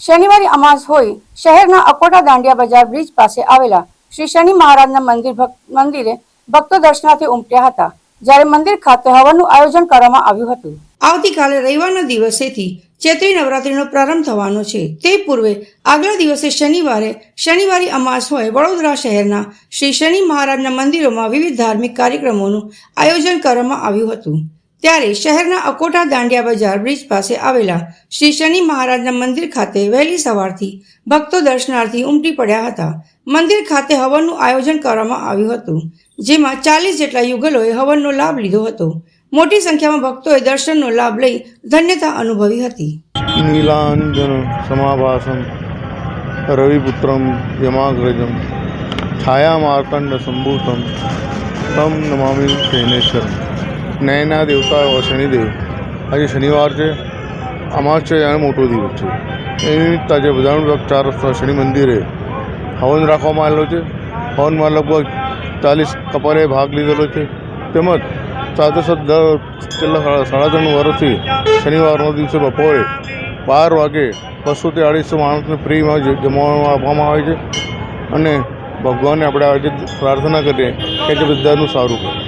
શનિવારે અમાસ હોય, શહેરના અકોટા દાંડિયા બજાર બ્રિજ પાસે આવેલા શ્રી શનિ મહારાજના મંદિર મંદિરે ભક્તો દર્શનાર્થે ઉમટ્યા હતા, જ્યારે મંદિર ખાતે હવનનું આયોજન કરવામાં આવ્યું હતું. આવતીકાલે રવિવારના દિવસેથી ચૈત્રી નવરાત્રીનો પ્રારંભ થવાનો છે. તે પૂર્વે આગલા દિવસે શનિવારે, શનિવારી અમાસ હોય, વડોદરા શહેરના શ્રી શનિ મહારાજના મંદિરોમાં વિવિધ ધાર્મિક કાર્યક્રમોનું આયોજન કરવામાં આવ્યું હતું. ત્યારે શહેરના અકોટા દાંડિયા બજાર બ્રિજ પાસે આવેલા શ્રી શનિ મહારાજના મંદિર ખાતે વહેલી સવારથી ભક્તો દર્શનાર્થી ઉમટી પડ્યા હતા. મંદિર ખાતે હવનનું આયોજન કરવામાં આવ્યું હતું, જેમાં ચાલીસ જેટલા યુગલોએ હવનનો લાભ લીધો હતો. મોટી સંખ્યામાં ભક્તોએ દર્શનનો લાભ લઈ ધન્યતા અનુભવી હતી. નીલાંજન સમાભાસમ, રવિપુત્રમ યમાગ્રજમ, છાયામાર્કંડ સંભૂતમ, તમ નમામિ શૈનેશ્વર નયના દેવતા શનિદેવ. આજે શનિવાર છે. છે, અને મોટો દિવસ છે. એ નિમિત્તે આજે બધાનું ચાર રસ્તા શનિ મંદિરે હવન રાખવામાં આવેલો છે. હવનમાં લગભગ ચાલીસ કપાલે ભાગ લીધેલો છે. તેમજ સાથે સાથે દર છેલ્લા સાડા ત્રણ વર્ષથી શનિવારના દિવસે બપોરે બાર વાગે બસોથી અઢીસો માણસને ફ્રીમાં જમવાનું આપવામાં આવે છે. અને ભગવાનને આપણે આજે પ્રાર્થના કરીએ કે જે બધાનું સારું કરે.